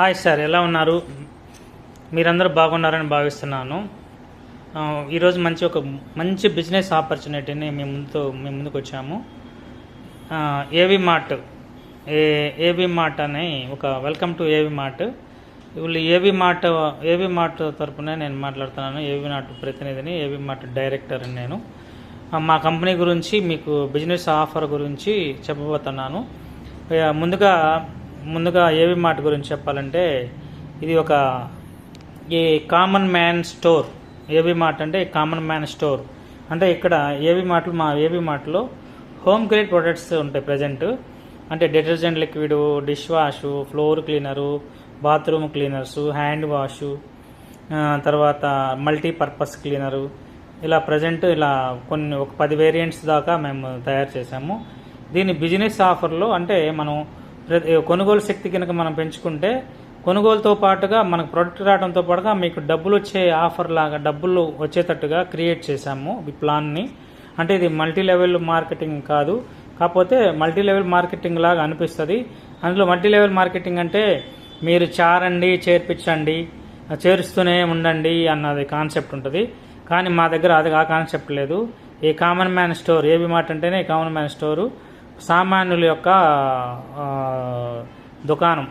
Hi sir ఎలా ఉన్నారు? మీరందరూ బాగున్నారని భావిస్తున్నాను. ఈరోజు మంచి ఒక మంచి బిజినెస్ ఆపర్చునిటీని మేము ముందుతో మేము ముందుకు వచ్చాము. ఏవి మార్ట్ ఏ ఏవి మార్ట్ అని ఒక వెల్కమ్ టు ఏవి మార్ట్. వీళ్ళు ఏవి మార్ట్ ఏవి మార్ట్ తరపున నేను మాట్లాడుతున్నాను. ఏవి మార్ట్ ప్రతినిధిని ఏవి మార్ట్ డైరెక్టర్ నేను. మా కంపెనీ గురించి మీకు బిజినెస్ ఆఫర్ గురించి చెప్పబోతున్నాను. ముందుగా ముందుగా ఏవి మార్ట్ గురించి చెప్పాలంటే ఇది ఒక ఈ common man store AV mart అంటే కామన్ మ్యాన్ స్టోర్ అంటే ఇక్కడ ఏవి మార్ట్లు మా ఏవి మార్ట్లో హోమ్ గ్రేడ్ ప్రొడక్ట్స్ ఉంటాయి ప్రజెంట్ అంటే detergent liquid dish wash floor cleaner bathroom cleaners hand wash తర్వాత మల్టీపర్పస్ క్లీనరు ఇలా ప్రజెంట్ ఇలా కొన్ని ఒక పది వేరియంట్స్ దాకా మేము తయారు చేసాము దీని బిజినెస్ ఆఫర్లో అంటే మనం కొనుగోలు శక్తి కనుక మనం పెంచుకుంటే కొనుగోలుతో పాటుగా మనకు ప్రొడక్ట్ రావడంతో పాటుగా మీకు డబ్బులు వచ్చే ఆఫర్ లాగా డబ్బులు వచ్చేటట్టుగా క్రియేట్ చేశాము ఈ ప్లాన్ని అంటే ఇది మల్టీ లెవెల్ మార్కెటింగ్ కాదు. కాకపోతే మల్టీ లెవెల్ మార్కెటింగ్ లాగా అనిపిస్తుంది. అందులో మల్టీ లెవెల్ మార్కెటింగ్ అంటే మీరు చారండి చేర్పించండి చేరుస్తూనే ఉండండి అన్నది కాన్సెప్ట్ ఉంటుంది. కానీ మా దగ్గర అది ఆ కాన్సెప్ట్ లేదు. ఈ కామన్ మ్యాన్ స్టోర్ ఏవి మాట అంటేనే కామన్ మ్యాన్ స్టోరు సామాన్యుల యొక్క దుకాణం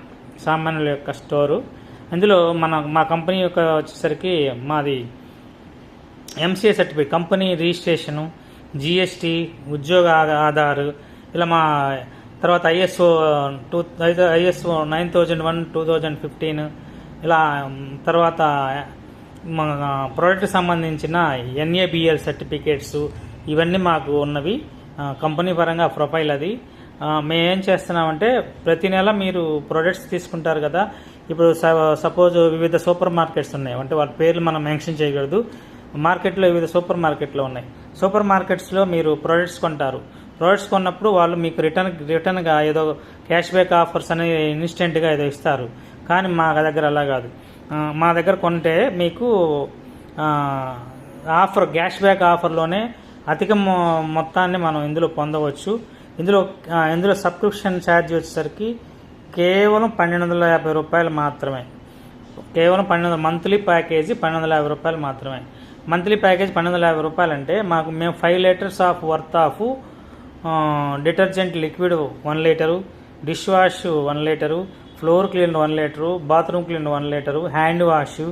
సామాన్యుల యొక్క స్టోరు. అందులో మన మా కంపెనీ యొక్క వచ్చేసరికి మాది MCA certificate company registration GST ఉద్యోగ ఆధారు ఇలా మా తర్వాత ISO two ISO nine thousand one two thousand fifteen ఇలా తర్వాత మా ప్రోడక్ట్ సంబంధించిన ఎన్ఏబిఎల్ సర్టిఫికేట్స్ ఇవన్నీ మాకు ఉన్నవి. కంపెనీ పరంగా ప్రొఫైల్ అది. మేమేం మేము ఏం చేస్తున్నామంటే ప్రతి నెల మీరు ప్రొడక్ట్స్ తీసుకుంటారు కదా. ఇప్పుడు స- సపోజ్ వివిధ సూపర్ మార్కెట్స్ ఉన్నాయి. అంటే వాళ్ళ పేర్లు మనం మెన్షన్ చేయకూడదు. మార్కెట్లో వివిధ సూపర్ మార్కెట్లో ఉన్నాయి. సూపర్ మార్కెట్స్లో మీరు ప్రొడక్ట్స్ కొంటారు. ప్రొడక్ట్స్ కొన్నప్పుడు వాళ్ళు మీకు రిటర్న్ రిటర్న్గా ఏదో క్యాష్ బ్యాక్ ఆఫర్స్ అనేవి ఇన్స్టెంట్గా ఏదో ఇస్తారు. కానీ మా దగ్గర అలా కాదు. మా దగ్గర కొంటే మీకు ఆఫర్ క్యాష్ బ్యాక్ ఆఫర్లోనే అధిక మొ- మొత్తాన్ని మనం ఇందులో పొందవచ్చు. ఇందులో ఇందులో సబ్స్క్రిప్షన్ ఛార్జ్ వచ్చేసరికి కేవలం పన్నెండు వందల యాభై రూపాయలు మాత్రమే. కేవలం పన్నెండు మంత్లీ ప్యాకేజీ పన్నెండు వందల యాభై రూపాయలు మాత్రమే. మంత్లీ ప్యాకేజ్ పన్నెండు వందల యాభై రూపాయలు అంటే మాకు మేము five litres of worth of detergent liquid one litre dish wash one litre floor cleaner one litre bathroom cleaner one litre hand wash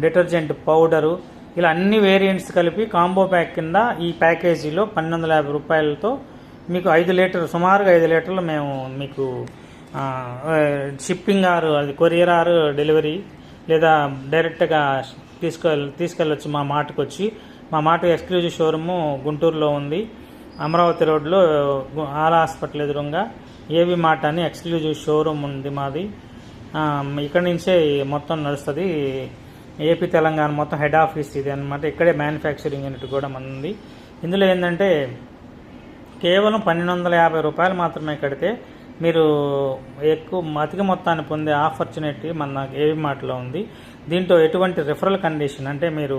detergent powder ఇలా అన్ని వేరియంట్స్ కలిపి కాంబో ప్యాక్ కింద ఈ ప్యాకేజీలో పన్నెండు వందల యాభై రూపాయలతో మీకు ఐదు లీటర్ సుమారుగా ఐదు లీటర్లు మేము మీకు షిప్పింగ్ ఆరు అది కొరియర్ ఆరు డెలివరీ లేదా డైరెక్ట్గా తీసుకెళ్ళి తీసుకెళ్ళొచ్చు మా మాటకు వచ్చి మా మాట ఎక్స్క్లూజివ్ షోరూము గుంటూరులో ఉంది. అమరావతి రోడ్లో ఆల హాస్పిటల్ ఎదురుగా ఏవి మాట అని ఎక్స్క్లూజివ్ షోరూమ్ ఉంది మాది. ఇక్కడి నుంచే మొత్తం నడుస్తుంది. ఏపీ తెలంగాణ మొత్తం హెడ్ ఆఫీస్ ఇది అనమాట ఇక్కడే మ్యానుఫ్యాక్చరింగ్ యూనిట్ కూడా మన ఉంది ఇందులో ఏంటంటే కేవలం పన్నెండు వందల యాభై రూపాయలు మాత్రమే కడితే మీరు ఎక్కువ అధిక మొత్తాన్ని పొందే ఆపర్చునిటీ మన ఏవి మాటలో ఉంది. దీంట్లో ఎటువంటి రిఫరల్ కండిషన్ అంటే మీరు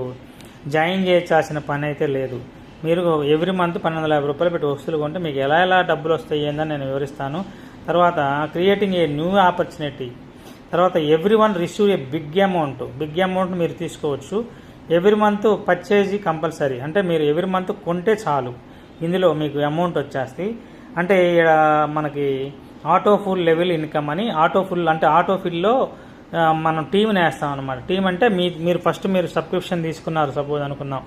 జాయిన్ చేయాల్సిన పని అయితే లేదు. మీరు ఎవ్రీ మంత్ పన్నెండు వందల యాభై రూపాయలు పెట్టి వస్తువులు కొంటే మీకు ఎలా ఎలా డబ్బులు వస్తాయి ఏందని నేను వివరిస్తాను. తర్వాత క్రియేటింగ్ ఏ న్యూ ఆపర్చునిటీ తర్వాత every one receive a big amount big amount మీరు తీసుకోవచ్చు. ఎవ్రీ మంత్ పర్చేజీ కంపల్సరీ అంటే మీరు ఎవ్రీ మంత్ కొంటే చాలు. ఇందులో మీకు అమౌంట్ వచ్చేస్తాయి. అంటే ఇక్కడ మనకి ఆటో ఫుల్ లెవెల్ ఇన్కమ్ అని ఆటో ఫుల్ అంటే ఆటో ఫిల్లో మనం టీంని వేస్తాం అనమాట టీం అంటే మీ మీరు ఫస్ట్ మీరు సబ్స్క్రిప్షన్ తీసుకున్నారు సపోజ్ అనుకున్నాం.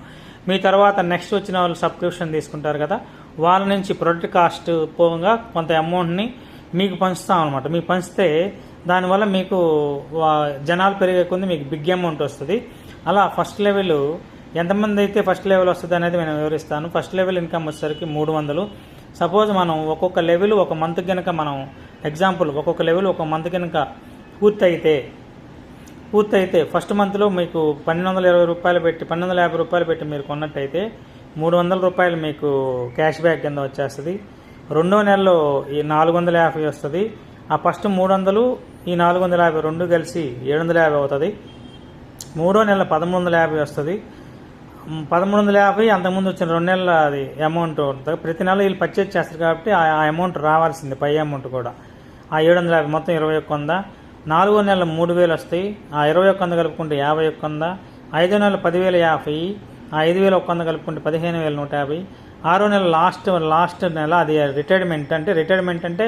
మీ తర్వాత నెక్స్ట్ వచ్చిన వాళ్ళు సబ్స్క్రిప్షన్ తీసుకుంటారు కదా వాళ్ళ నుంచి ప్రొడక్ట్ కాస్ట్ పోగా కొంత అమౌంట్ని మీకు పంచుతాం అనమాట మీకు పంచితే దానివల్ల మీకు జనాలు పెరిగే కొద్ది మీకు బిగ్ అమౌంట్ వస్తుంది. అలా ఫస్ట్ లెవెల్ ఎంతమంది అయితే ఫస్ట్ లెవెల్ వస్తుంది అనేది నేను వివరిస్తాను. ఫస్ట్ లెవెల్ ఇన్కమ్ వచ్చేసరికి మూడు వందలు. సపోజ్ మనం ఒక్కొక్క లెవెల్ ఒక మంత్ కనుక మనం ఎగ్జాంపుల్ ఒక్కొక్క లెవెల్ ఒక మంత్ కనుక పూర్తయితే పూర్తయితే ఫస్ట్ మంత్లో మీకు పన్నెండు వందల ఇరవై రూపాయలు పెట్టి పన్నెండు వందల యాభై రూపాయలు పెట్టి మీరు కొన్నట్టయితే మూడు వందల రూపాయలు మీకు క్యాష్ బ్యాక్ కింద వచ్చేస్తుంది. రెండో నెలలో ఈ నాలుగు వందల యాభై వస్తుంది. ఆ ఫస్ట్ మూడు వందలు ఈ నాలుగు వందల యాభై రెండు కలిసి ఏడు వందల యాభై అవుతుంది. మూడో నెల పదమూడు వందల యాభై వస్తుంది. పదమూడు వందల యాభై అంతకుముందు వచ్చిన రెండు నెలల అది అమౌంట్ ఉంటుంది. ప్రతి నెల వీళ్ళు పర్చేజ్ చేస్తారు కాబట్టి ఆ ఆ అమౌంట్ రావాల్సింది పై అమౌంట్ కూడా. ఆ ఏడు వందల యాభై మొత్తం ఇరవై ఒక్క వంద నాలుగో నెల మూడు వేలు వస్తాయి. ఆ ఇరవై ఒక్క వంద కలుపుకుంటే యాభై ఒక్క వంద ఐదో నెల పదివేల యాభై. ఆ ఐదు వేల ఒక్క వంద కలుపుకుంటే పదిహేను వేల నూట యాభై. ఆరో నెల లాస్ట్ లాస్ట్ నెల అది రిటైర్మెంట్ అంటే రిటైర్మెంట్ అంటే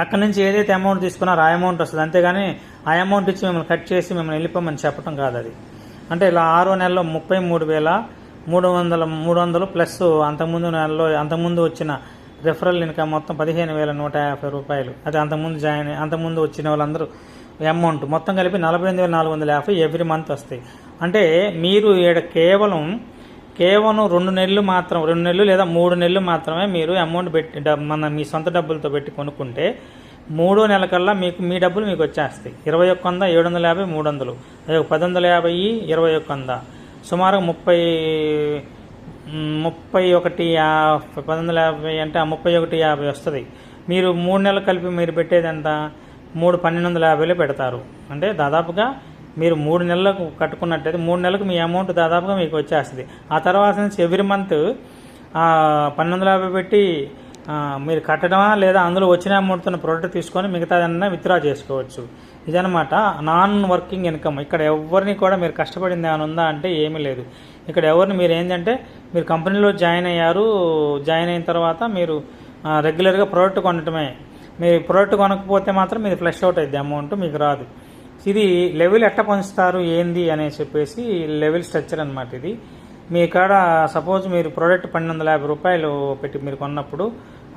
అక్కడి నుంచి ఏదైతే అమౌంట్ తీసుకున్నారో ఆ అమౌంట్ వస్తుంది. అంతేగాని ఆ అమౌంట్ ఇచ్చి మిమ్మల్ని కట్ చేసి మిమ్మల్ని వెళ్ళిపోమని చెప్పడం కాదు అది. అంటే ఇలా ఆరో నెలలో ముప్పై మూడు వేల మూడు వందల మూడు వందలు ప్లస్ అంతకుముందు నెలలో అంతకుముందు వచ్చిన రెఫరల్ ఇన్కమ్ మొత్తం పదిహేను వేల నూట యాభై రూపాయలు. అది అంతకుముందు జాయిన్ అంతకుముందు వచ్చిన వాళ్ళందరూ అమౌంట్ మొత్తం కలిపి నలభై ఎనిమిది వేల నాలుగు వందల యాభై ఎవ్రీ మంత్ వస్తాయి. అంటే మీరు ఈడ కేవలం కేవలం రెండు నెలలు మాత్రం రెండు నెలలు లేదా మూడు నెలలు మాత్రమే మీరు అమౌంట్ పెట్టి మన మీ సొంత డబ్బులతో పెట్టి కొనుక్కుంటే మూడో నెల కల్లా మీకు మీ డబ్బులు మీకు వచ్చేస్తాయి. ఇరవై ఒక్క వంద ఏడు వందల యాభై మూడు వందలు. అదే పది వందల యాభై ఇరవై ఒక్క వంద. సుమారు ముప్పై ముప్పై ఒకటి యాభై పది వందల యాభై అంటే ఆ ముప్పై ఒకటి యాభై వస్తుంది. మీరు మూడు నెలలు కలిపి మీరు పెట్టేది ఎంత? మూడు పన్నెండు వందల యాభైలో పెడతారు. అంటే దాదాపుగా మీరు మూడు నెలలకు కట్టుకున్నట్టయితే మూడు నెలలకు మీ అమౌంట్ దాదాపుగా మీకు వచ్చేస్తుంది. ఆ తర్వాత నుంచి ఎవ్రీ మంత్ పన్నెండు వందల యాభై పెట్టి మీరు కట్టడమా లేదా అందులో వచ్చిన అమౌంట్తో ప్రోడక్ట్ తీసుకొని మిగతాదన్నా విత్డ్రా చేసుకోవచ్చు. ఇదనమాట నాన్ వర్కింగ్ ఇన్కమ్ ఇక్కడ ఎవరిని కూడా మీరు కష్టపడింది ఏమైనా ఉందా అంటే ఏమీ లేదు. ఇక్కడ ఎవరిని మీరు ఏంటంటే మీరు కంపెనీలో జాయిన్ అయ్యారు జాయిన్ అయిన తర్వాత మీరు రెగ్యులర్గా ప్రోడక్ట్ కొనటమే. మీరు ప్రోడక్ట్ కొనకపోతే మాత్రం మీరు ఫ్లెష్ అవుట్ అయింది అమౌంట్ మీకు రాదు. ఇది లెవెల్ ఎట్ట పంచుతారు ఏంది అని చెప్పేసి లెవెల్ స్ట్రక్చర్ అనమాట ఇది. మీ కాడ సపోజ్ మీరు ప్రోడక్ట్ పన్నెండు వందల యాభై రూపాయలు పెట్టి మీరు కొన్నప్పుడు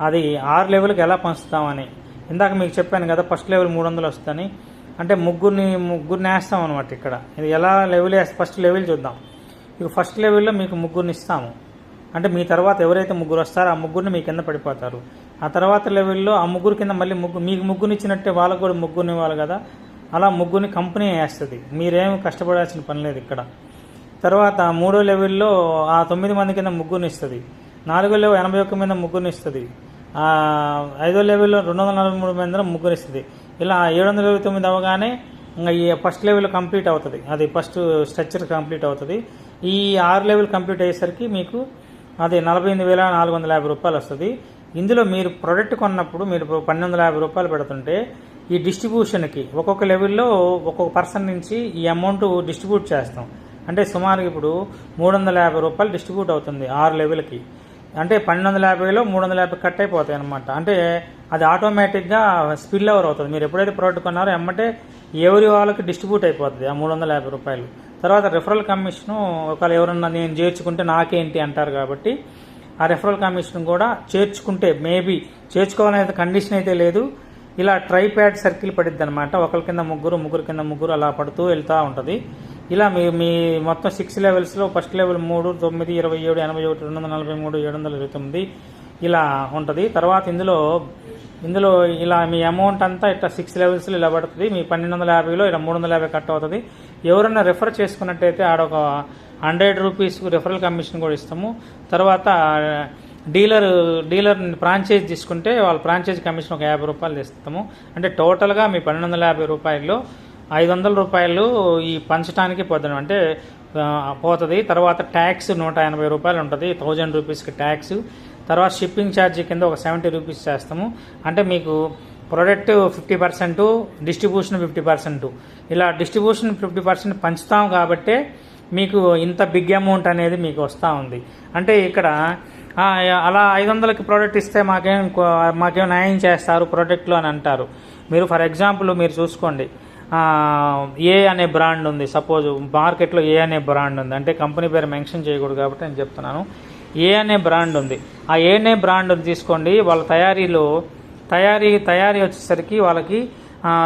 అది ఆరు లెవెల్కి ఎలా పంచుతామని. ఇందాక మీకు చెప్పాను కదా ఫస్ట్ లెవెల్ మూడు వందలు వస్తుందని అంటే ముగ్గురిని ముగ్గురిని వేస్తాం అనమాట ఇక్కడ. ఇది ఎలా లెవెల్ వేస్తే ఫస్ట్ లెవెల్ చూద్దాం. ఇక ఫస్ట్ లెవెల్లో మీకు ముగ్గురిని ఇస్తాము. అంటే మీ తర్వాత ఎవరైతే ముగ్గురు వస్తారో ఆ ముగ్గురిని మీ కింద పడిపోతారు. ఆ తర్వాత లెవెల్లో ఆ ముగ్గురు కింద మళ్ళీ ముగ్గురు మీకు ముగ్గురిని ఇచ్చినట్టే వాళ్ళకు కూడా ముగ్గురిని ఇవ్వాలి కదా. అలా ముగ్గురిని కంపెనీ వేస్తుంది. మీరేం కష్టపడాల్సిన పని లేదు ఇక్కడ. తర్వాత మూడో లెవెల్లో ఆ తొమ్మిది మంది కింద ముగ్గురిని ఇస్తుంది. నాలుగో లెవెల్ ఎనభై ఒక్క మీద ముగ్గురిని ఇస్తుంది. ఐదో లెవెల్లో రెండు వందల నలభై మూడు మీద ముగ్గురు ఇస్తుంది. ఇలా ఏడు వందల ఇరవై తొమ్మిది అవగానే ఇంకా ఈ ఫస్ట్ లెవెల్ కంప్లీట్ అవుతుంది. అది ఫస్ట్ స్ట్రక్చర్ కంప్లీట్ అవుతుంది. ఈ ఆరు లెవెల్ కంప్లీట్ అయ్యేసరికి మీకు అది నలభై ఎనిమిది వేల నాలుగు వందల యాభై రూపాయలు వస్తుంది. ఇందులో మీరు ప్రొడక్ట్ కొన్నప్పుడు మీరు పన్నెండు వందల యాభై రూపాయలు పెడుతుంటే ఈ డిస్ట్రిబ్యూషన్కి ఒక్కొక్క లెవెల్లో ఒక్కొక్క పర్సన్ నుంచి ఈ అమౌంట్ డిస్ట్రిబ్యూట్ చేస్తాం. అంటే సుమారు ఇప్పుడు మూడు వందల యాభై రూపాయలు డిస్ట్రిబ్యూట్ అవుతుంది ఆరు లెవెల్కి. అంటే పన్నెండు వందల యాభైలో మూడు వందల యాభై కట్ అయిపోతాయి అనమాట అంటే అది ఆటోమేటిక్గా స్పిల్ ఓవర్ అవుతుంది. మీరు ఎప్పుడైతే ప్రోడక్ట్ కొన్నారో ఎమ్మంటే ఎవరి వాళ్ళకి డిస్ట్రిబ్యూట్ అయిపోతుంది ఆ మూడు వందల యాభై రూపాయలు. తర్వాత రెఫరల్ కమిషన్ ఒకవేళ ఎవరన్నా నేను చేర్చుకుంటే నాకేంటి అంటారు కాబట్టి ఆ రెఫరల్ కమిషన్ కూడా చేర్చుకుంటే మేబీ చేర్చుకోవాలనే కండిషన్ అయితే లేదు. ఇలా ట్రైప్యాడ్ సర్కిల్ పడిద్ది అనమాట ఒకరి కింద ముగ్గురు ముగ్గురు కింద ముగ్గురు అలా పడుతూ వెళ్తూ ఉంటుంది. ఇలా మీ మీ మొత్తం సిక్స్ లెవెల్స్లో ఫస్ట్ లెవెల్ మూడు తొమ్మిది ఇరవై ఏడు ఎనభై ఒకటి రెండు వందల నలభై మూడు ఏడు వందల ఇరవై తొమ్మిది ఇలా ఉంటుంది. తర్వాత ఇందులో ఇందులో ఇలా మీ అమౌంట్ అంతా ఇట్లా సిక్స్ లెవెల్స్లో ఇలా పడుతుంది. మీ పన్నెండు వందల యాభైలో ఇలా మూడు వందల యాభై కట్ అవుతుంది. ఎవరైనా రెఫర్ చేసుకున్నట్టయితే ఆడొక హండ్రెడ్ రూపీస్ రెఫరల్ కమిషన్ కూడా ఇస్తాము. తర్వాత డీలర్ డీలర్ ఫ్రాంచైజ్ తీసుకుంటే వాళ్ళ ఫ్రాంచైజ్ కమిషన్ ఒక యాభై రూపాయలు ఇస్తాము అంటే టోటల్గా మీ పన్నెండు వందల యాభై రూపాయల్లో ఐదు వందల రూపాయలు ఈ పంచడానికి పొద్దున అంటే పోతుంది. తర్వాత ట్యాక్స్ నూట ఎనభై రూపాయలు ఉంటుంది. థౌజండ్ రూపీస్కి ట్యాక్స్ తర్వాత షిప్పింగ్ ఛార్జీ కింద ఒక సెవెంటీ రూపీస్ చేస్తాము. అంటే మీకు product fifty percent distribution fifty percent ఇలా డిస్ట్రిబ్యూషన్ ఫిఫ్టీ పర్సెంట్ పంచుతాం కాబట్టే మీకు ఇంత బిగ్ అమౌంట్ అనేది మీకు వస్తూ ఉంది. అంటే ఇక్కడ అలా ఐదు వందలకి ప్రోడక్ట్ ఇస్తే మాకేం కో- మాకేం న్యాయం చేస్తారు ప్రోడక్ట్లో అని అంటారు. మీరు ఫర్ ఎగ్జాంపుల్ మీరు చూసుకోండి. ఏ అనే బ్రాండ్ ఉంది. సపోజ్ మార్కెట్లో ఏ అనే బ్రాండ్ ఉంది. అంటే కంపెనీ పేరు మెన్షన్ చేయకూడదు కాబట్టి నేను చెప్తున్నాను. ఏ అనే బ్రాండ్ ఉంది. ఆ ఏ అనే బ్రాండ్ తీసుకోండి. వాళ్ళ తయారీలో తయారీ తయారీ వచ్చేసరికి వాళ్ళకి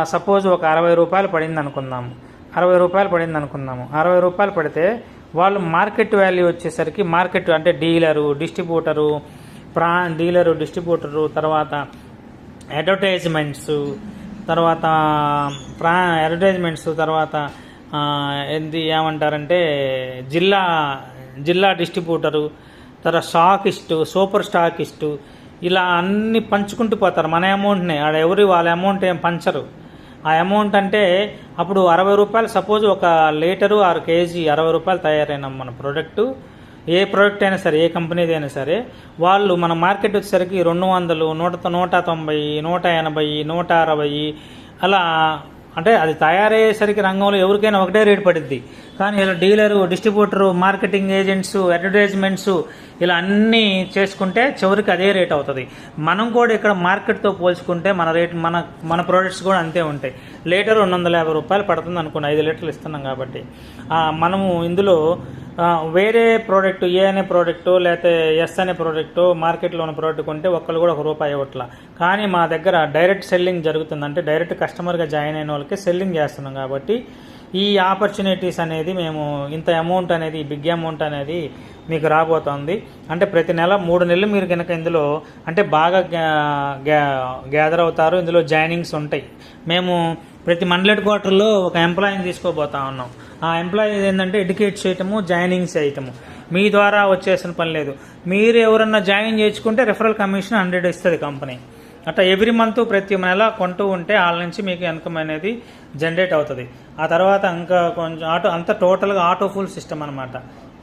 సపోజ్ ఒక అరవై రూపాయలు పడింది అనుకుందాము అరవై రూపాయలు పడింది అనుకుందాము అరవై రూపాయలు పడితే వాళ్ళు మార్కెట్ వాల్యూ వచ్చేసరికి మార్కెట్ అంటే డీలరు డిస్ట్రిబ్యూటరు ప్రా డీలరు డిస్ట్రిబ్యూటరు తర్వాత అడ్వర్టైజ్మెంట్స్ తర్వాత ప్రా అడ్వర్టైజ్మెంట్స్ తర్వాత ఆ, ఏంది ఏమంటారంటే జిల్లా జిల్లా డిస్ట్రిబ్యూటరు తర్వాత స్టాకిస్టు సూపర్ స్టాకిస్టు ఇలా అన్ని పంచుకుంటూ పోతారు. మన అమౌంట్ని ఆడ ఎవరు వాళ్ళ అమౌంట్ ఏం పంచరు. ఆ అమౌంట్ అంటే అప్పుడు అరవై రూపాయలు సపోజ్ ఒక లీటరు ఆరు కేజీ అరవై రూపాయలు తయారైన మన ప్రోడక్టు ఏ ప్రోడక్ట్ అయినా సరే ఏ కంపెనీది అయినా సరే వాళ్ళు మన మార్కెట్ వచ్చేసరికి రెండు వందలు నూట నూట తొంభై నూట ఎనభై నూట అరవై అలా అంటే అది తయారయ్యేసరికి రంగంలో ఎవరికైనా ఒకటే రేటు పడుద్ది. కానీ ఇలా dealer distributor marketing agents advertisements ఇలా అన్నీ చేసుకుంటే చివరికి అదే రేట్ అవుతుంది. మనం కూడా ఇక్కడ మార్కెట్తో పోల్చుకుంటే మన రేట్ మన మన ప్రోడక్ట్స్ కూడా అంతే ఉంటాయి. లీటర్ రెండు వందల యాభై రూపాయలు పడుతుంది అనుకోండి ఐదు లీటర్లు ఇస్తున్నాం కాబట్టి. మనము ఇందులో వేరే ప్రోడక్ట్ ఏ అనే ప్రోడక్ట్ లేకపోతే ఎస్ అనే ప్రోడక్ట్ మార్కెట్లో ఉన్న ప్రోడక్ట్ కొంటే ఒక్కరు కూడా ఒక రూపాయి ఇవ్వట్ల. కానీ మా దగ్గర డైరెక్ట్ సెల్లింగ్ జరుగుతుంది అంటే డైరెక్ట్ కస్టమర్గా జాయిన్ అయిన వాళ్ళకి సెల్లింగ్ చేస్తున్నాం కాబట్టి ఈ ఆపర్చునిటీస్ అనేది మేము ఇంత అమౌంట్ అనేది బిగ్ అమౌంట్ అనేది మీకు రాబోతోంది. అంటే ప్రతి నెల మూడు నెలలు మీరు కనుక ఇందులో అంటే బాగా గ్యాదర్ అవుతారు. ఇందులో జాయినింగ్స్ ఉంటాయి. మేము ప్రతి మండలెట్ క్వార్టర్లో ఒక ఎంప్లాయీని తీసుకోబోతా ఉన్నాం. ఆ ఎంప్లాయీ ఏంటంటే ఎడ్యుకేట్ చేయటము జాయినింగ్ చేయటము. మీ ద్వారా వచ్చేసిన పని లేదు. మీరు ఎవరన్నా జాయిన్ చేసుకుంటే రెఫరల్ కమిషన్ హండ్రెడ్ ఇస్తుంది కంపెనీ. అట్లా ఎవ్రీ మంత్ ప్రతి నెల కొంటూ ఉంటే వాళ్ళ నుంచి మీకు ఇన్కమ్ అనేది జనరేట్ అవుతుంది. ఆ తర్వాత ఇంకా కొంచెం ఆటో అంతా టోటల్గా ఆటో ఫుల్ సిస్టమ్ అనమాట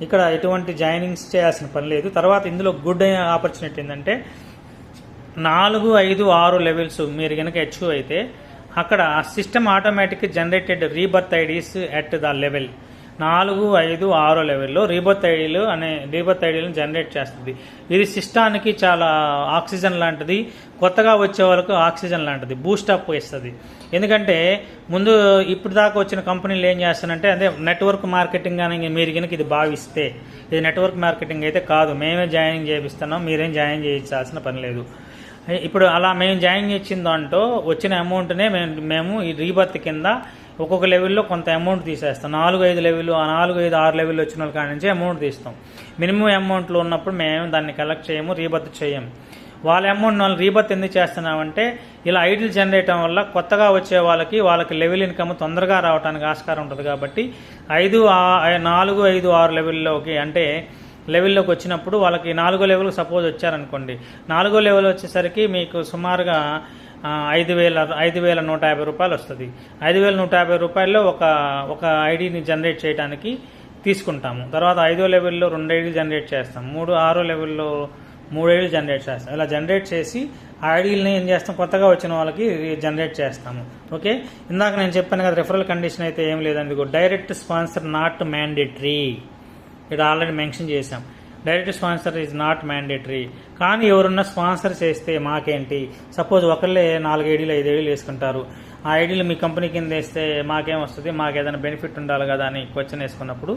ఇక్కడ ఎటువంటి జాయినింగ్స్ చేయాల్సిన పని లేదు. తర్వాత ఇందులో గుడ్ ఆపర్చునిటీ ఏంటంటే నాలుగు ఐదు ఆరు లెవెల్స్ మీరు కనుక హెచ్క్యూ అయితే అక్కడ system automatic generated rebirth IDs at the level నాలుగు ఐదు ఆరో లెవెల్లో రీబర్త్ ఐడీలు అనే రీబర్త్ ఐడీలను జనరేట్ చేస్తుంది. ఇది సిస్టానికి చాలా ఆక్సిజన్ లాంటిది. కొత్తగా వచ్చే వాళ్ళకు ఆక్సిజన్ లాంటిది. బూస్ట్ అప్ ఇస్తుంది. ఎందుకంటే ముందు ఇప్పుడు దాకా వచ్చిన కంపెనీలు ఏం చేస్తానంటే అదే నెట్వర్క్ మార్కెటింగ్ అని మీరు కనుక ఇది భావిస్తే ఇది నెట్వర్క్ మార్కెటింగ్ అయితే కాదు. మేమే జాయిన్ చేపిస్తున్నాం మీరేం జాయిన్ చేయించాల్సిన పని లేదు. ఇప్పుడు అలా మేము జాయిన్ చేసిన దాంట్లో వచ్చిన అమౌంట్నే మేము మేము ఈ రీబర్త్ కింద ఒక్కొక్క లెవెల్లో కొంత అమౌంట్ తీసేస్తాం. నాలుగు ఐదు లెవెల్ ఆ నాలుగు ఐదు ఆరు లెవెల్ వచ్చిన వాళ్ళ కాడి నుంచి అమౌంట్ తీస్తాం. మినిమం అమౌంట్లో ఉన్నప్పుడు మేము దాన్ని కలెక్ట్ చేయము రీబర్త్ చేయము వాళ్ళ అమౌంట్ వాళ్ళు రీబర్త్ ఎందుకు చేస్తున్నామంటే ఇలా ఐడిల్ జనరేట్ వల్ల కొత్తగా వచ్చే వాళ్ళకి వాళ్ళకి లెవెల్ ఇన్కమ్ తొందరగా రావడానికి ఆస్కారం ఉంటుంది కాబట్టి ఐదు నాలుగు ఐదు ఆరు లెవెల్లోకి అంటే లెవెల్లోకి వచ్చినప్పుడు వాళ్ళకి నాలుగో లెవెల్ సపోజ్ వచ్చారనుకోండి. నాలుగో లెవెల్ వచ్చేసరికి మీకు సుమారుగా ఐదు వేల ఐదు వేల నూట యాభై రూపాయలు వస్తుంది. ఐదు వేల నూట యాభై రూపాయల్లో ఒక ఒక ఐడిని జనరేట్ చేయడానికి తీసుకుంటాము. తర్వాత ఐదో లెవెల్లో రెండు ఐడీలు జనరేట్ చేస్తాం. మూడు ఆరో లెవెల్లో మూడు ఐడీలు జనరేట్ చేస్తాం. ఇలా జనరేట్ చేసి ఆ ఐడీలని ఏం చేస్తాం? కొత్తగా వచ్చిన వాళ్ళకి జనరేట్ చేస్తాము. ఓకే? ఇందాక నేను చెప్పాను కదా రెఫరల్ కండిషన్ అయితే ఏం లేదండి. Direct sponsor not mandatory. ఇక్కడ ఆల్రెడీ మెన్షన్ చేశాం. Direct sponsor is not mandatory కానీ ఎవరన్నా స్పాన్సర్ చేస్తే మాకేంటి? సపోజ్ ఒకళ్ళే నాలుగు ఐడీలు ఐదు ఐడీలు వేసుకుంటారు. ఆ ఐడీలు మీ కంపెనీ కింద వేస్తే మాకేం వస్తుంది? మాకు ఏదైనా బెనిఫిట్ ఉండాలి కదా అని క్వశ్చన్ వేసుకున్నప్పుడు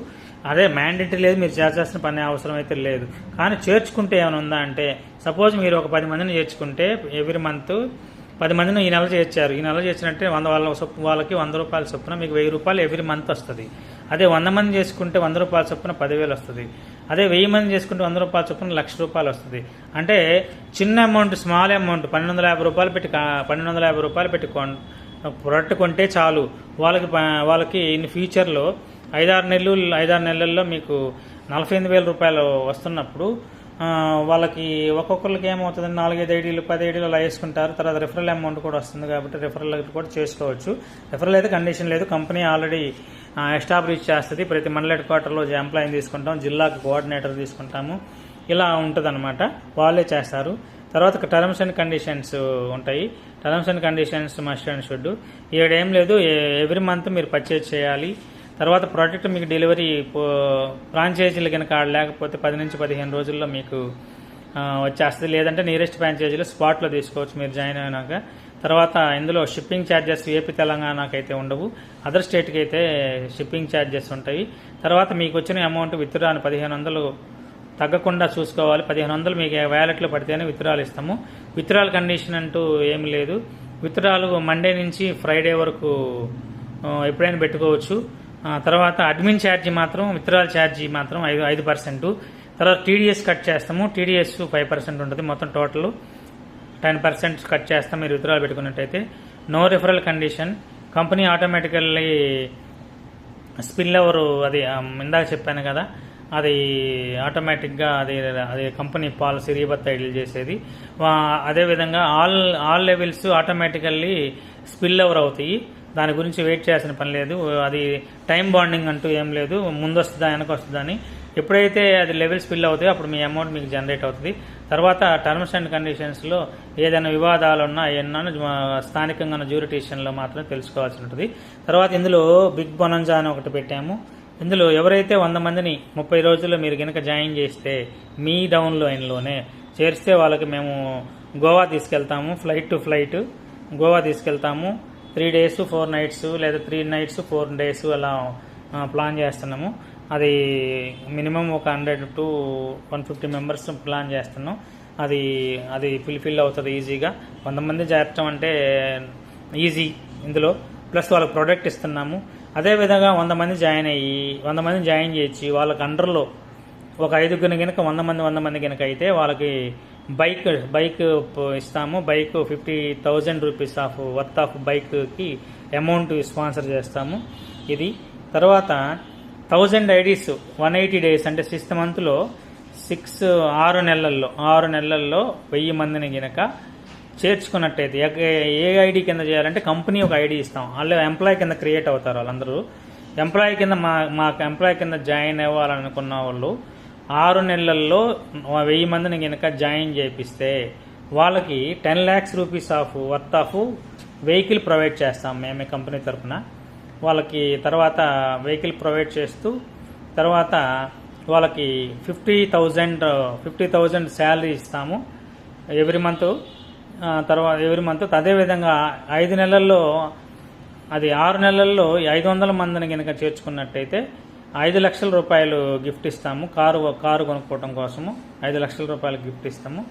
అదే మ్యాండేటరీ లేదు మీరు చేర్చాల్సిన పని అవసరం అయితే లేదు. కానీ చేర్చుకుంటే ఏమైనా ఉందా అంటే సపోజ్ మీరు ఒక పది మందిని చేర్చుకుంటే ఎవ్రీ మంత్ పది మందిని ఈ నెల చేర్చారు. ఈ నెల చేర్చినట్టే వంద వాళ్ళ చొప్పు వాళ్ళకి వంద రూపాయల చొప్పున మీకు వెయ్యి రూపాయలు ఎవ్రీ మంత్ వస్తుంది. అదే వంద మంది చేసుకుంటే వంద రూపాయల చొప్పున పదివేలు వస్తుంది. అదే వెయ్యి మంది చేసుకుంటే వంద రూపాయల చొప్పున లక్ష రూపాయలు వస్తుంది. అంటే చిన్న అమౌంట్ స్మాల్ అమౌంట్ పన్నెండు వందల యాభై రూపాయలు పెట్టి పన్నెండు వందల యాభై రూపాయలు పెట్టి ప్రొడక్ట్ కొంటే చాలు. వాళ్ళకి వాళ్ళకి ఇన్ ఫ్యూచర్లో ఐదారు నెలలు ఐదారు నెలల్లో మీకు నలభై ఎనిమిది వేల రూపాయలు వస్తున్నప్పుడు వాళ్ళకి ఒక్కొక్కరికి ఏమవుతుందండి నాలుగైదు ఐడీలు పది ఐడీలు అలా వేసుకుంటారు. తర్వాత రిఫరల్ అమౌంట్ కూడా వస్తుంది కాబట్టి రిఫరల్ కూడా చేసుకోవచ్చు. రిఫరల్ అయితే కండిషన్ లేదు. కంపెనీ ఆల్రెడీ ఎస్టాబ్లిష్ చేస్తుంది. ప్రతి మండల హెడ్ క్వార్టర్లో ఎంప్లాయీని తీసుకుంటాం. జిల్లాకు కోఆర్డినేటర్ తీసుకుంటాము. ఇలా ఉంటుందన్నమాట. వాళ్ళే చేస్తారు. తర్వాత టర్మ్స్ అండ్ కండిషన్స్ ఉంటాయి. Terms and conditions must and should ఇక్కడ ఏం లేదు. ఎవ్రీ మంత్ మీరు పర్చేజ్ చేయాలి. తర్వాత ప్రోడక్ట్ మీకు డెలివరీ ఫ్రాంచైజీలు కనుక లేకపోతే పది నుంచి పదిహేను రోజుల్లో మీకు వచ్చేస్తుంది. లేదంటే నియరెస్ట్ ఫ్రాంచైజీలో స్పాట్లో తీసుకోవచ్చు. మీరు జాయిన్ అయినాక. తర్వాత ఇందులో షిప్పింగ్ ఛార్జెస్ ఏపీ తెలంగాణకు అయితే ఉండవు. అదర్ స్టేట్కి అయితే షిప్పింగ్ ఛార్జెస్ ఉంటాయి. తర్వాత మీకు వచ్చిన అమౌంట్ విత్డ్రాని పదిహేను వందలు తగ్గకుండా చూసుకోవాలి. పదిహేను వందలు మీకు వ్యాలెట్లో పడితేనే విత్డ్రాలు ఇస్తాము. విత్డ్రాల్ కండిషన్ అంటూ ఏమి లేదు. విత్డ్రాలు మండే నుంచి ఫ్రైడే వరకు ఎప్పుడైనా పెట్టుకోవచ్చు. తర్వాత అడ్మిన్ ఛార్జీ మాత్రం విత్డ్రాల్ ఛార్జీ మాత్రం ఐదు ఐదు పర్సెంట్. తర్వాత టీడీఎస్ కట్ చేస్తాము. టీడీఎస్ ఫైవ్ పర్సెంట్ ఉంటుంది మొత్తం టోటల్. టెన్ పర్సెంట్ కట్ చేస్తాం మీరు withdrawal పెట్టుకున్నట్టయితే. No referral condition. Company automatically spill over అది ఇందాక చెప్పాను కదా అది ఆటోమేటిక్గా అది అది కంపెనీ పాలసీ రీబర్త్ ఐడిల్ చేసేది. అదేవిధంగా all all levels automatically spill over అవుతాయి. దాని గురించి వెయిట్ చేయాల్సిన పని లేదు. అది టైం బాండింగ్ అంటూ ఏం లేదు. ముందు వస్తుందా వెనక వస్తుందా అని ఎప్పుడైతే అది లెవెల్ స్పిల్ అవుతాయో అప్పుడు మీ అమౌంట్ మీకు జనరేట్ అవుతుంది. తర్వాత టర్మ్స్ అండ్ కండిషన్స్లో ఏదైనా వివాదాలు ఉన్నా ఏమన్నా స్థానికంగా ఉన్న మాత్రమే మాత్రం తెలుసుకోవాల్సి ఉంటుంది. తర్వాత ఇందులో బిగ్ బొనంజా అని ఒకటి పెట్టాము. ఇందులో ఎవరైతే వంద మందిని ముప్పై రోజుల్లో మీరు కనుక జాయిన్ చేస్తే మీ డౌన్ లైన్లోనే చేరిస్తే వాళ్ళకి మేము గోవా తీసుకెళ్తాము. ఫ్లైట్ టు ఫ్లైట్ గోవా తీసుకెళ్తాము. త్రీ డేస్ ఫోర్ నైట్స్ లేదా త్రీ నైట్స్ ఫోర్ డేస్ అలా ప్లాన్ చేస్తున్నాము. అది మినిమం ఒక hundred to one fifty members plan చేస్తున్నాం. అది అది ఫిల్ఫిల్ అవుతుంది ఈజీగా. వంద మంది చేరటం అంటే ఈజీ ఇందులో. ప్లస్ వాళ్ళకి ప్రొడక్ట్ ఇస్తున్నాము. అదేవిధంగా వంద మంది జాయిన్ అయ్యి వంద మంది జాయిన్ చేయించి వాళ్ళకి అండర్లో ఒక ఐదుగురిని కనుక వంద మంది వంద మంది కనుక అయితే వాళ్ళకి బైక్ బైక్ ఇస్తాము. Bike fifty thousand rupees of worth of బైక్కి amount sponsor చేస్తాము ఇది. తర్వాత thousand IDs one eighty days అంటే సిక్స్త్ మంత్లో సిక్స్ ఆరు నెలల్లో ఆరు నెలల్లో వెయ్యి మందిని గనక చేర్చుకున్నట్టయితే ఏ- ఏ ఐడి కింద చేయాలంటే కంపెనీ ఒక ఐడి ఇస్తాం. వాళ్ళు ఎంప్లాయ్ కింద క్రియేట్ అవుతారు వాళ్ళందరూ. ఎంప్లాయ్ కింద మా మాకు ఎంప్లాయ్ కింద జాయిన్ అవ్వాలనుకున్న వాళ్ళు ఆరు నెలల్లో వెయ్యి మందిని కనుక జాయిన్ చేపిస్తే వాళ్ళకి ten lakhs rupees of worth of vehicle provide చేస్తాం మేమే కంపెనీ తరఫున వాళ్ళకి తర్వాత వెహికల్ ప్రొవైడ్ చేస్తూ తర్వాత వాళ్ళకి fifty thousand fifty thousand salary ఇస్తాము ఎవ్రీ మంత్. తర్వాత ఎవ్రీ మంత్. అదేవిధంగా ఐదు నెలల్లో అది ఆరు నెలల్లో ఐదు వందల మందిని కనుక చేర్చుకున్నట్టయితే ఐదు లక్షల రూపాయలు గిఫ్ట్ ఇస్తాము. కారు కారు కొనుక్కోవటం కోసము ఐదు లక్షల రూపాయలు గిఫ్ట్ ఇస్తాము.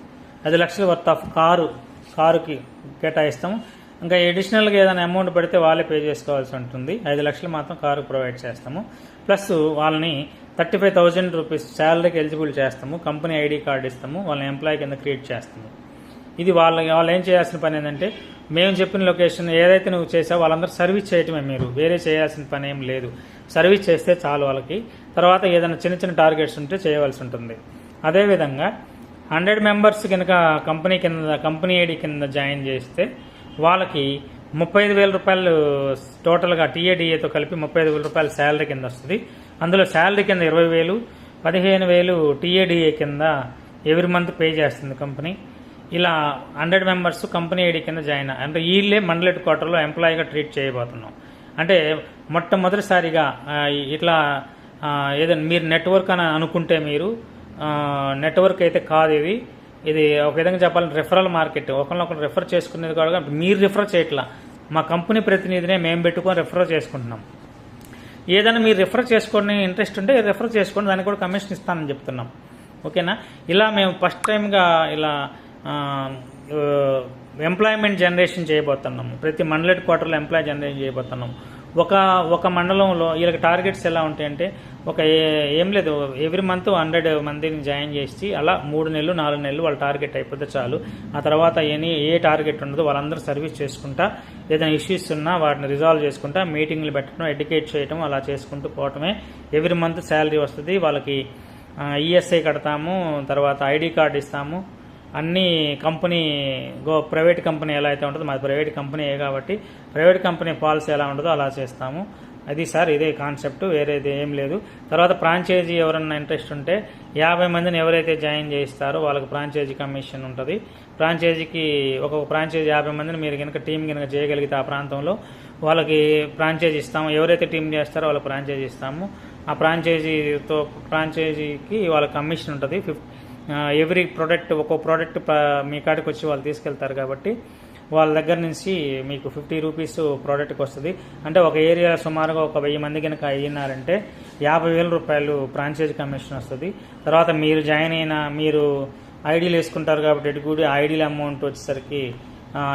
ఐదు లక్షల వర్త్ ఆఫ్ కారు కారుకి కేటాయిస్తాము. ఇంకా అడిషనల్గా ఏదైనా అమౌంట్ పడితే వాళ్ళే పే చేసుకోవాల్సి ఉంటుంది. ఐదు లక్షలు మాత్రం కారు ప్రొవైడ్ చేస్తాము. ప్లస్ వాళ్ళని థర్టీ ఫైవ్ థౌజండ్ రూపీస్ శాలరీకి ఎలిజిబుల్ చేస్తాము. కంపెనీ ఐడి కార్డు ఇస్తాము. వాళ్ళని ఎంప్లాయీ కింద క్రియేట్ చేస్తాము. ఇది వాళ్ళ వాళ్ళు ఏం చేయాల్సిన పని ఏంటంటే మేము చెప్పిన లొకేషన్ ఏదైతే నువ్వు చేసావు వాళ్ళందరూ సర్వీస్ చేయటమే మీరు. వేరే చేయాల్సిన పని ఏం లేదు. సర్వీస్ చేస్తే చాలు వాళ్ళకి. తర్వాత ఏదైనా చిన్న చిన్న టార్గెట్స్ ఉంటే చేయవలసి ఉంటుంది. అదేవిధంగా హండ్రెడ్ మెంబర్స్ కనుక కంపెనీ కింద కంపెనీ ఐడి కింద జాయిన్ చేస్తే వాళ్ళకి ముప్పై ఐదు వేల రూపాయలు టోటల్గా టీఏడిఏతో కలిపి ముప్పై ఐదు వేల రూపాయలు శాలరీ కింద వస్తుంది. అందులో శాలరీ కింద ఇరవై వేలు పదిహేను వేలు టీఏడిఏ కింద ఎవ్రీ మంత్ పే చేస్తుంది కంపెనీ ఇలా హండ్రెడ్ మెంబర్స్ కంపెనీ ఐడి కింద జాయిన్ అంటే వీళ్ళే మండలెట్ క్వార్టర్లో ఎంప్లాయీగా ట్రీట్ చేయబోతున్నాం. అంటే మొట్టమొదటిసారిగా ఇట్లా ఏదైనా మీరు నెట్వర్క్ అని అనుకుంటే మీరు నెట్వర్క్ అయితే కాదు ఇది. ఇది ఒక విధంగా చెప్పాలంటే రిఫరల్ మార్కెట్. ఒకరినొకరు రిఫర్ చేసుకునేది కూడా మీరు రిఫర్ చేయట్లా. మా కంపెనీ ప్రతినిధినే మేము పెట్టుకొని రిఫర్ చేసుకుంటున్నాం. ఏదైనా మీరు రిఫర్ చేసుకొని ఇంట్రెస్ట్ ఉంటే రిఫర్ చేసుకోండి దానికి కూడా కమిషన్ ఇస్తానని చెప్తున్నాం. ఓకేనా? ఇలా మేము ఫస్ట్ టైంగా ఇలా ఎంప్లాయ్మెంట్ జనరేషన్ చేయబోతున్నాము. ప్రతి మండలెట్ క్వార్టర్లో ఎంప్లాయ్ జనరేషన్ చేయబోతున్నాము. ఒక ఒక మండలంలో వీళ్ళకి టార్గెట్స్ ఎలా ఉంటాయంటే ఒక ఏం లేదు ఎవ్రీ మంత్ హండ్రెడ్ మందిని జాయిన్ చేసి అలా మూడు నెలలు నాలుగు నెలలు వాళ్ళ టార్గెట్ అయిపోతే చాలు. ఆ తర్వాత ఎనీ ఏ టార్గెట్ ఉండదు వాళ్ళందరూ సర్వీస్ చేసుకుంటా ఏదైనా ఇష్యూస్ ఉన్నా వాటిని రిజాల్వ్ చేసుకుంటా మీటింగ్లు పెట్టడం ఎడ్యుకేట్ చేయడం అలా చేసుకుంటూ పోవటమే. ఎవ్రీ మంత్ శాలరీ వస్తుంది వాళ్ళకి ఈఎస్ఐ కడతాము తర్వాత ఐడి కార్డు ఇస్తాము. అన్ని కంపెనీ గో ప్రైవేట్ కంపెనీ ఎలా అయితే ఉంటుందో మాది ప్రైవేట్ కంపెనీయే కాబట్టి ప్రైవేట్ కంపెనీ పాలసీ ఎలా ఉంటుందో అలా చేస్తాము. అది సార్ ఇదే కాన్సెప్ట్ వేరేది ఏం లేదు. తర్వాత ఫ్రాంచైజీ ఎవరన్నా ఇంట్రెస్ట్ ఉంటే యాభై మందిని ఎవరైతే జాయిన్ చేయిస్తారో వాళ్ళకి ఫ్రాంచైజీ కమిషన్ ఉంటుంది. ఫ్రాంచైజీకి ఒక్కొక్క ఫ్రాంచైజీ యాభై మందిని మీరు కనుక టీం కనుక చేయగలిగితే ఆ ప్రాంతంలో వాళ్ళకి ఫ్రాంచైజీ ఇస్తాము. ఎవరైతే టీం చేస్తారో వాళ్ళకి ఫ్రాంచైజీ ఇస్తాము. ఆ ఫ్రాంచైజీతో ఫ్రాంచైజీకి వాళ్ళ కమిషన్ ఉంటుంది. ఫిఫ్ ఎవ్రీ ప్రోడక్ట్ ఒక్కో ప్రోడక్ట్ మీ కాడికి వచ్చి వాళ్ళు తీసుకెళ్తారు కాబట్టి వాళ్ళ దగ్గర నుంచి మీకు ఫిఫ్టీ రూపీస్ ప్రోడక్ట్కి వస్తుంది. అంటే ఒక ఏరియా సుమారుగా ఒక వెయ్యి మంది కనుక అయినారంటే యాభై వేల రూపాయలు ఫ్రాంచైజ్ కమిషన్ వస్తుంది. తర్వాత మీరు జాయిన్ అయిన మీరు ఐడీలు వేసుకుంటారు కాబట్టి ఇటు కూడా ఐడీల అమౌంట్ వచ్చేసరికి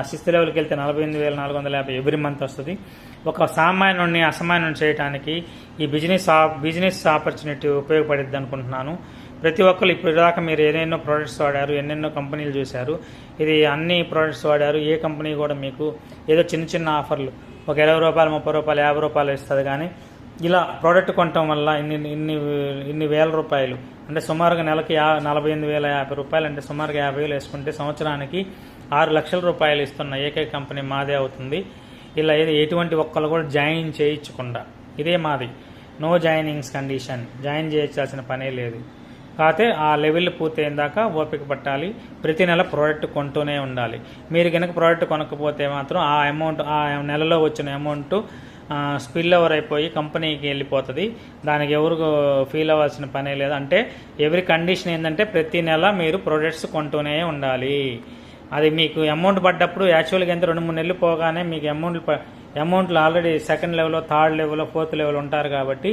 సిక్స్త్ లెవెల్కి వెళ్తే నలభై ఎనిమిది వేల నాలుగు వందల యాభై ఎవ్రీ మంత్ వస్తుంది. ఒక సామాన్యుడిని అసమాన్యుని చేయడానికి ఈ బిజినెస్ బిజినెస్ ఆపర్చునిటీ ఉపయోగపడిద్ది అనుకుంటున్నాను. ప్రతి ఒక్కరు ఇప్పటిదాకా మీరు ఎన్నెన్నో ప్రోడక్ట్స్ వాడారు ఎన్నెన్నో కంపెనీలు చూశారు. ఇది అన్ని ప్రోడక్ట్స్ వాడారు. ఏ కంపెనీ కూడా మీకు ఏదో చిన్న చిన్న ఆఫర్లు. ఒక ఇరవై రూపాయలు ముప్పై రూపాయలు యాభై రూపాయలు ఇస్తుంది కానీ ఇలా ప్రోడక్ట్ కొనటం వల్ల ఇన్ని ఇన్ని ఇన్ని వేల రూపాయలు అంటే సుమారుగా నెలకి యా నలభై ఎనిమిది వేల యాభై రూపాయలు అంటే సుమారుగా యాభై వేలు వేసుకుంటే సంవత్సరానికి ఆరు లక్షల రూపాయలు ఇస్తున్న ఏకైక కంపెనీ మాదే అవుతుంది. ఇలా ఏది ఎటువంటి ఒక్కరు కూడా జాయిన్ చేయించకుండా. ఇదే మాది. No joinings condition. జాయిన్ చేయించాల్సిన పనే లేదు. కాకపోతే ఆ లెవెల్ పూర్తయిన దాకా ఓపిక పట్టాలి. ప్రతి నెల ప్రోడక్ట్ కొంటూనే ఉండాలి. మీరు కనుక ప్రోడక్ట్ కొనకపోతే మాత్రం ఆ అమౌంట్ ఆ నెలలో వచ్చిన అమౌంట్ స్పిల్ ఓవర్ అయిపోయి కంపెనీకి వెళ్ళిపోతుంది. దానికి ఎవరు ఫీల్ అవ్వాల్సిన పనే లేదు. అంటే ఎవరి కండిషన్ ఏంటంటే ప్రతి నెల మీరు ప్రొడక్ట్స్ కొంటూనే ఉండాలి. అది మీకు అమౌంట్ పడ్డప్పుడు యాక్చువల్గా ఎంత రెండు మూడు నెలలు పోగానే మీకు అమౌంట్ అమౌంట్లు ఆల్రెడీ సెకండ్ లెవెల్లో థర్డ్ లెవెల్లో ఫోర్త్ లెవెల్ ఉంటారు కాబట్టి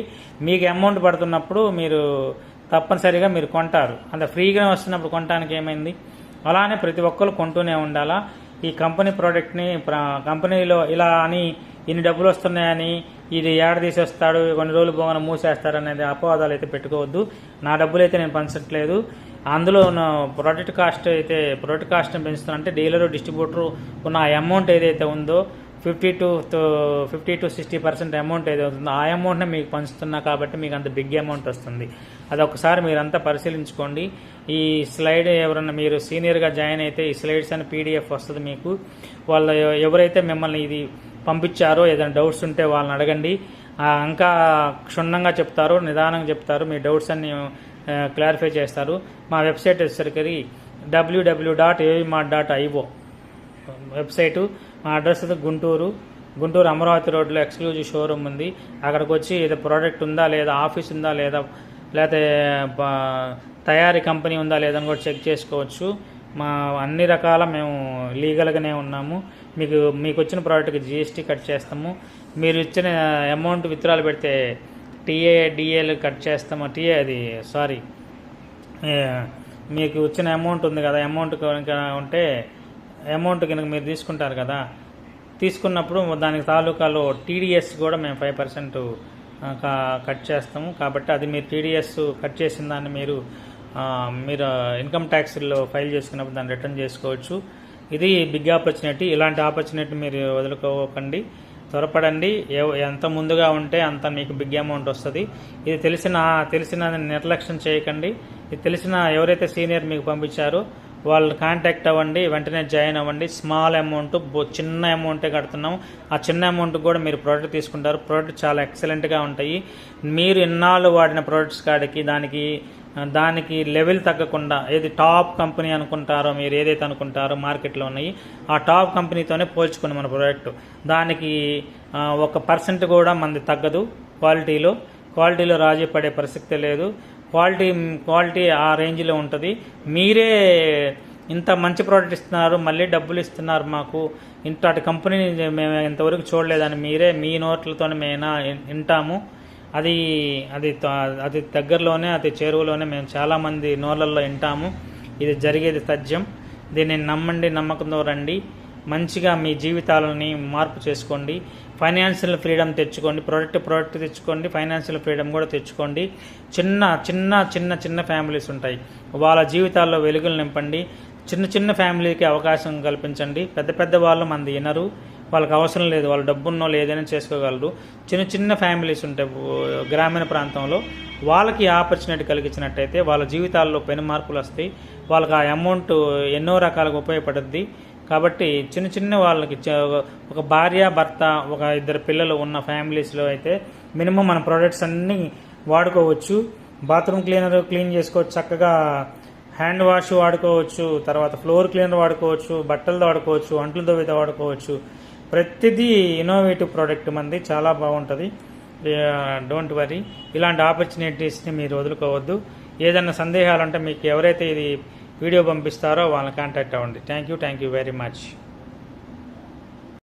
మీకు అమౌంట్ పడుతున్నప్పుడు మీరు తప్పనిసరిగా మీరు కొంటారు. అంత ఫ్రీగా వస్తున్నప్పుడు కొనడానికి ఏమైంది? అలానే ప్రతి ఒక్కరు కొంటూనే ఉండాలా? ఈ కంపెనీ ప్రోడక్ట్ని కంపెనీలో ఇలా అని ఇన్ని డబ్బులు వస్తున్నాయని ఇది ఏడ తీసేస్తాడు? కొన్ని రోజులు పోగానే మూసేస్తాడు అనేది అపవాదాలు అయితే పెట్టుకోవద్దు. నా డబ్బులు అయితే నేను పంచట్లేదు. అందులో ఉన్న ప్రోడక్ట్ కాస్ట్ అయితే ప్రోడక్ట్ కాస్ట్ని పెంచుతున్నా అంటే డీలరు డిస్ట్రిబ్యూటర్ ఉన్న అమౌంట్ ఏదైతే ఉందో fifty to fifty to sixty percent amount ఏదో ఉందో ఆ అమౌంట్ని మీకు పంచుతున్నా కాబట్టి మీకు అంత బిగ్ అమౌంట్ వస్తుంది. అది ఒకసారి మీరంతా పరిశీలించుకోండి. ఈ స్లైడ్ ఎవరన్నా మీరు సీనియర్గా జాయిన్ అయితే ఈ స్లైడ్స్ అని పీడిఎఫ్ వస్తుంది మీకు. వాళ్ళు ఎవరైతే మిమ్మల్ని ఇది పంపించారో ఏదైనా డౌట్స్ ఉంటే వాళ్ళని అడగండి. ఇంకా క్షుణ్ణంగా చెప్తారు నిదానంగా చెప్తారు మీ డౌట్స్ అన్ని క్లారిఫై చేస్తారు. మా వెబ్సైట్ వచ్చేసరికి WWW dot AV mart dot IO website మా అడ్రస్ అయితే గుంటూరు. గుంటూరు అమరావతి రోడ్లో ఎక్స్క్లూజివ్ షోరూమ్ ఉంది. అక్కడికి వచ్చి ఏదో ప్రోడక్ట్ ఉందా లేదా ఆఫీస్ ఉందా లేదా లేకపోతే తయారీ కంపెనీ ఉందా లేదా అని కూడా చెక్ చేసుకోవచ్చు. మా అన్ని రకాల మేము లీగల్గానే ఉన్నాము. మీకు మీకు వచ్చిన ప్రోడక్ట్కి జిఎస్టీ కట్ చేస్తాము. మీరు ఇచ్చిన అమౌంట్ విత్రాలు పెడితే టీఏ డిఏలు కట్ చేస్తాము. టీఏ అది సారీ మీకు వచ్చిన అమౌంట్ ఉంది కదా అమౌంట్ ఉంటే అమౌంట్ కనుక మీరు తీసుకుంటారు కదా తీసుకున్నప్పుడు దానికి తాలూకాలో టీడీఎస్ కూడా మేము ఫైవ్ పర్సెంట్ కట్ చేస్తాము. కాబట్టి అది మీరు టీడీఎస్ కట్ చేసిన దాన్ని మీరు మీరు ఇన్కమ్ ట్యాక్స్లో ఫైల్ చేసుకున్నప్పుడు దాన్ని రిటర్న్ చేసుకోవచ్చు. ఇది బిగ్ ఆపర్చునిటీ ఇలాంటి ఆపర్చునిటీ మీరు వదులుకోకండి. త్వరపడండి. ఎంత ముందుగా ఉంటే అంత మీకు బిగ్ అమౌంట్ వస్తుంది. ఇది తెలిసిన తెలిసిన నిర్లక్ష్యం చేయకండి. ఇది తెలిసిన ఎవరైతే సీనియర్ మీకు పంపించారో వాళ్ళు కాంటాక్ట్ అవ్వండి వెంటనే జాయిన్ అవ్వండి. స్మాల్ అమౌంట్ బో- చిన్న అమౌంటే కడుతున్నాం ఆ చిన్న అమౌంట్ కూడా మీరు ప్రోడక్ట్ తీసుకుంటారు. ప్రోడక్ట్ చాలా ఎక్సలెంట్గా ఉంటాయి. మీరు ఎన్నాళ్ళు వాడిన ప్రోడక్ట్స్ కాడికి దానికి దానికి లెవెల్ తగ్గకుండా ఏది టాప్ కంపెనీ అనుకుంటారో మీరు ఏదైతే అనుకుంటారో మార్కెట్లో ఉన్నాయి ఆ టాప్ కంపెనీతోనే పోల్చుకుని మన ప్రోడక్ట్ దానికి ఒక పర్సెంట్ కూడా మనది తగ్గదు. క్వాలిటీలో క్వాలిటీలో రాజీ పడే పరిస్థితి లేదు. క్వాలిటీ క్వాలిటీ ఆ రేంజ్లో ఉంటుంది. మీరే ఇంత మంచి ప్రోడక్ట్ ఇస్తున్నారు మళ్ళీ డబ్బులు ఇస్తున్నారు మాకు. ఇంతటి కంపెనీని మేము ఇంతవరకు చూడలేదని మీరే మీ నోట్లతోనే మేము వింటాము. అది అది అది దగ్గరలోనే అది చేరువలోనే మేము చాలామంది నోళ్ళల్లో వింటాము. ఇది జరిగేది తథ్యం దీన్ని నమ్మండి నమ్మకంతో రండి. మంచిగా మీ జీవితాలని మార్పు చేసుకోండి. ఫైనాన్షియల్ ఫ్రీడమ్ తెచ్చుకోండి ప్రోడక్ట్ ప్రోడక్ట్ తెచ్చుకోండి ఫైనాన్షియల్ ఫ్రీడమ్ కూడా తెచ్చుకోండి. చిన్న చిన్న చిన్న చిన్న ఫ్యామిలీస్ ఉంటాయి. వాళ్ళ జీవితాల్లో వెలుగులు నింపండి. చిన్న చిన్న ఫ్యామిలీకి అవకాశం కల్పించండి. పెద్ద పెద్ద వాళ్ళు మంది వినరు. వాళ్ళకి అవసరం లేదు. వాళ్ళు డబ్బున్నో లేదని చేసుకోగలరు. చిన్న చిన్న ఫ్యామిలీస్ ఉంటాయి గ్రామీణ ప్రాంతంలో వాళ్ళకి ఆపర్చునిటీ కలిగించినట్టయితే వాళ్ళ జీవితాల్లో పెను మార్పులు వస్తాయి. వాళ్ళకి ఆ అమౌంట్ ఎన్నో రకాలుగా ఉపయోగపడుద్ది. కాబట్టి చిన్న చిన్న వాళ్ళకి ఒక భార్య భర్త ఒక ఇద్దరు పిల్లలు ఉన్న ఫ్యామిలీస్లో అయితే మినిమం మన ప్రోడక్ట్స్ అన్నీ వాడుకోవచ్చు. బాత్రూమ్ క్లీనర్ క్లీన్ చేసుకోవచ్చు చక్కగా హ్యాండ్ వాష్ వాడుకోవచ్చు. తర్వాత ఫ్లోర్ క్లీనర్ వాడుకోవచ్చు. బట్టలు వాడుకోవచ్చు. అంట్లు దవ్విత వాడుకోవచ్చు. ప్రతిదీ ఇన్నోవేటివ్ ప్రోడక్ట్ మంది. చాలా బాగుంటుంది. డోంట్ వరీ ఇలాంటి ఆపర్చునిటీస్ని మీరు వదులుకోవద్దు. ఏదైనా సందేహాలు ఉంటే మీకు ఎవరైతే ఇది వీడియో పంపిస్తారో వాళ్ళని కాంటాక్ట్ అవ్వండి. Thank you thank you very much